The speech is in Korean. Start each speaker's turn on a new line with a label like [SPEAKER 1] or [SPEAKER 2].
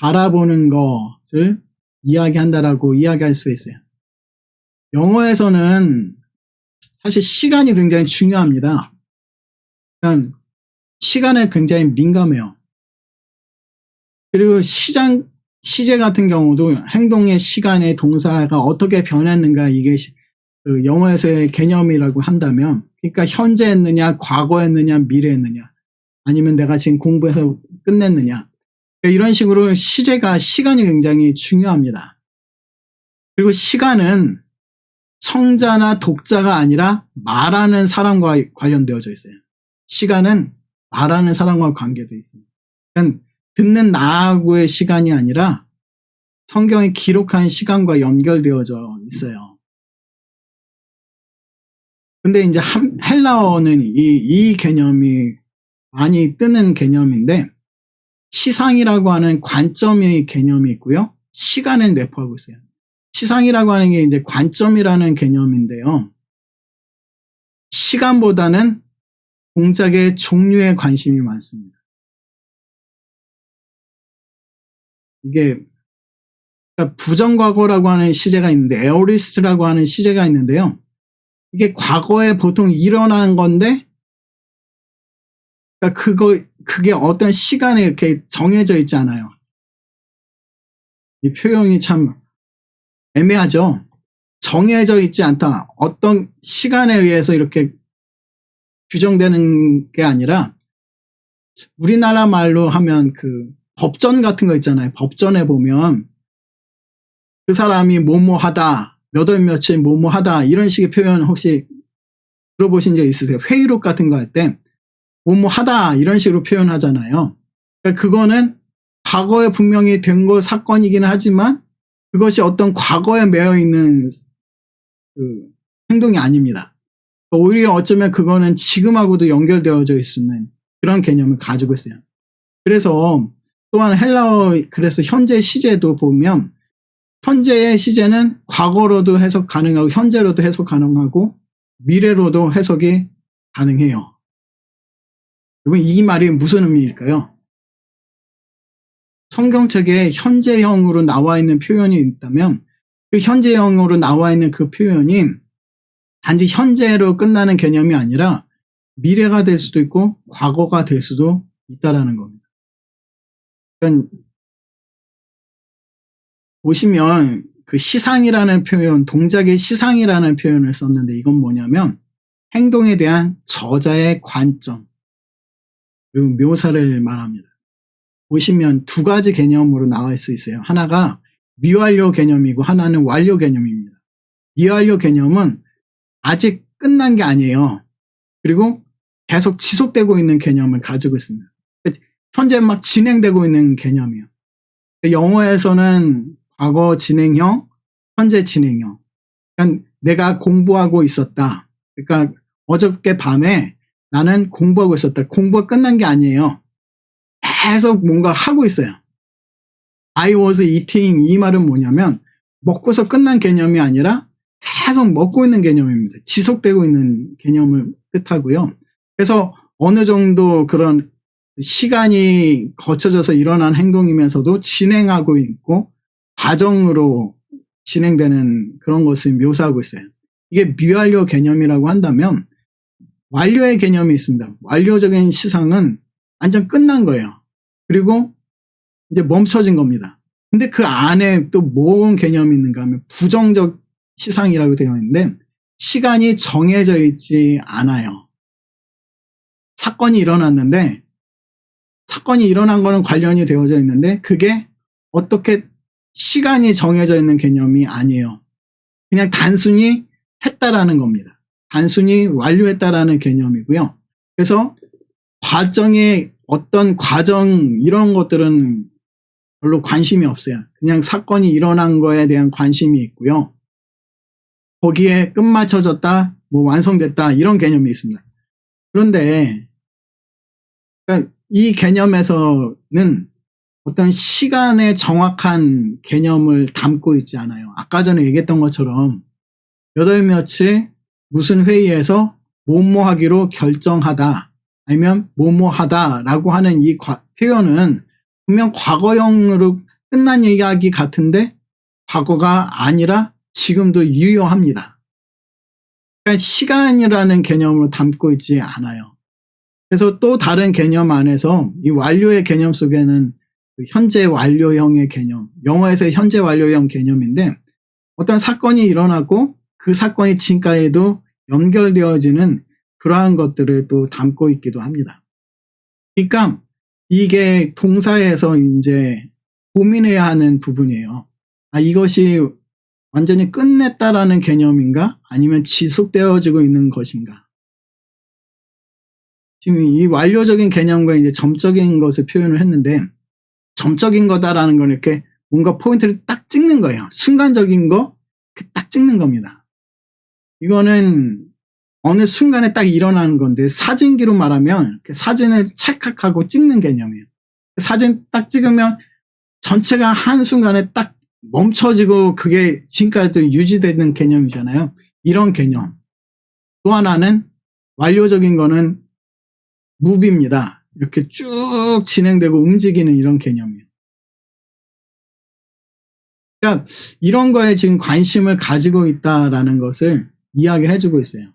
[SPEAKER 1] 바라보는 것을 이야기한다라고 이야기할 수 있어요. 영어에서는 사실 시간이 굉장히 중요합니다. 그러니까 시간에 굉장히 민감해요. 그리고 시장, 시제 같은 경우도 행동의 시간의 동사가 어떻게 변했는가 이게 그 영어에서의 개념이라고 한다면 그러니까 현재 했느냐, 과거 했느냐, 미래 했느냐 아니면 내가 지금 공부해서 끝냈느냐 이런 식으로 시제가 시간이 굉장히 중요합니다. 그리고 시간은 청자나 독자가 아니라 말하는 사람과 관련되어져 있어요. 시간은 말하는 사람과 관계되어 있습니다. 그러니까 듣는 나하고의 시간이 아니라 성경이 기록한 시간과 연결되어져 있어요. 근데 이제 헬라어는 이, 이 개념이 많이 뜨는 개념인데 시상이라고 하는 관점의 개념이 있고요. 시간을 내포하고 있어요. 시상이라고 하는 게 이제 관점이라는 개념인데요. 시간보다는 동작의 종류에 관심이 많습니다. 이게 부정과거라고 하는 시제가 있는데 에오리스트라고 하는 시제가 있는데요. 이게 과거에 보통 일어난 건데 그러니까 그거 그게 어떤 시간에 이렇게 정해져 있잖아요. 이 표현이 참 애매하죠. 정해져 있지 않다. 어떤 시간에 의해서 이렇게 규정되는 게 아니라 우리나라 말로 하면 그 법전 같은 거 있잖아요. 법전에 보면 그 사람이 뭐뭐 하다, 몇월 며칠 뭐뭐 하다 이런 식의 표현 혹시 들어보신 적 있으세요? 회의록 같은 거 할 때 뭐뭐 하다 이런 식으로 표현하잖아요. 그러니까 그거는 과거에 분명히 된 거 사건이기는 하지만 그것이 어떤 과거에 매여 있는 그 행동이 아닙니다. 오히려 어쩌면 그거는 지금하고도 연결되어져 있는 그런 개념을 가지고 있어요. 그래서 또한 헬라어 그래서 현재 시제도 보면 현재의 시제는 과거로도 해석 가능하고 현재로도 해석 가능하고 미래로도 해석이 가능해요. 여러분 이 말이 무슨 의미일까요? 성경책에 현재형으로 나와 있는 표현이 있다면 그 현재형으로 나와 있는 그 표현이 단지 현재로 끝나는 개념이 아니라 미래가 될 수도 있고 과거가 될 수도 있다라는 겁니다. 그러니까 보시면 그 시상이라는 표현, 동작의 시상이라는 표현을 썼는데 이건 뭐냐면 행동에 대한 저자의 관점, 그리고 묘사를 말합니다. 보시면 두 가지 개념으로 나와 있어 있어요. 하나가 미완료 개념이고 하나는 완료 개념입니다. 미완료 개념은 아직 끝난 게 아니에요. 그리고 계속 지속되고 있는 개념을 가지고 있습니다. 현재 막 진행되고 있는 개념이에요. 영어에서는 과거 진행형, 현재 진행형. 그러니까 내가 공부하고 있었다. 그러니까 어저께 밤에 나는 공부하고 있었다. 공부가 끝난 게 아니에요. 계속 뭔가 하고 있어요. I was eating 이 말은 뭐냐면 먹고서 끝난 개념이 아니라 계속 먹고 있는 개념입니다. 지속되고 있는 개념을 뜻하고요. 그래서 어느 정도 그런 시간이 거쳐져서 일어난 행동이면서도 진행하고 있고 과정으로 진행되는 그런 것을 묘사하고 있어요. 이게 미완료 개념이라고 한다면 완료의 개념이 있습니다. 완료적인 시상은 완전 끝난 거예요. 그리고 이제 멈춰진 겁니다. 근데 그 안에 또 뭔 개념이 있는가 하면 부정적 시상이라고 되어 있는데 시간이 정해져 있지 않아요. 사건이 일어났는데 사건이 일어난 거는 관련이 되어져 있는데 그게 어떻게 시간이 정해져 있는 개념이 아니에요. 그냥 단순히 했다라는 겁니다. 단순히 완료했다라는 개념이고요. 그래서 과정의 어떤 과정 이런 것들은 별로 관심이 없어요. 그냥 사건이 일어난 거에 대한 관심이 있고요. 거기에 끝마쳐졌다, 뭐 완성됐다 이런 개념이 있습니다. 그런데 그러니까 이 개념에서는 어떤 시간의 정확한 개념을 담고 있지 않아요. 아까 전에 얘기했던 것처럼 여덟 며칠 무슨 회의에서 뭐뭐 하기로 결정하다 아니면 뭐뭐 하다라고 하는 이 과, 표현은 분명 과거형으로 끝난 이야기 같은데 과거가 아니라 지금도 유효합니다. 그러니까 시간이라는 개념으로 담고 있지 않아요. 그래서 또 다른 개념 안에서 이 완료의 개념 속에는 그 현재 완료형의 개념, 영어에서의 현재 완료형 개념인데 어떤 사건이 일어나고 그 사건이 지금까지도 연결되어지는 그러한 것들을 또 담고 있기도 합니다. 그러니까 이게 동사에서 이제 고민해야 하는 부분이에요. 아, 이것이 완전히 끝냈다라는 개념인가? 아니면 지속되어지고 있는 것인가? 지금 이 완료적인 개념과 이제 점적인 것을 표현을 했는데, 점적인 거다라는 건 이렇게 뭔가 포인트를 딱 찍는 거예요. 순간적인 거, 그딱 찍는 겁니다. 이거는 어느 순간에 딱 일어나는 건데, 사진기로 말하면 그 사진을 찰칵하고 찍는 개념이에요. 사진 딱 찍으면 전체가 한순간에 딱 멈춰지고 그게 지금까지도 유지되는 개념이잖아요. 이런 개념. 또 하나는 완료적인 거는 무비입니다. 이렇게 쭉 진행되고 움직이는 이런 개념이에요. 그러니까 이런 거에 지금 관심을 가지고 있다라는 것을 이야기를 해주고 있어요.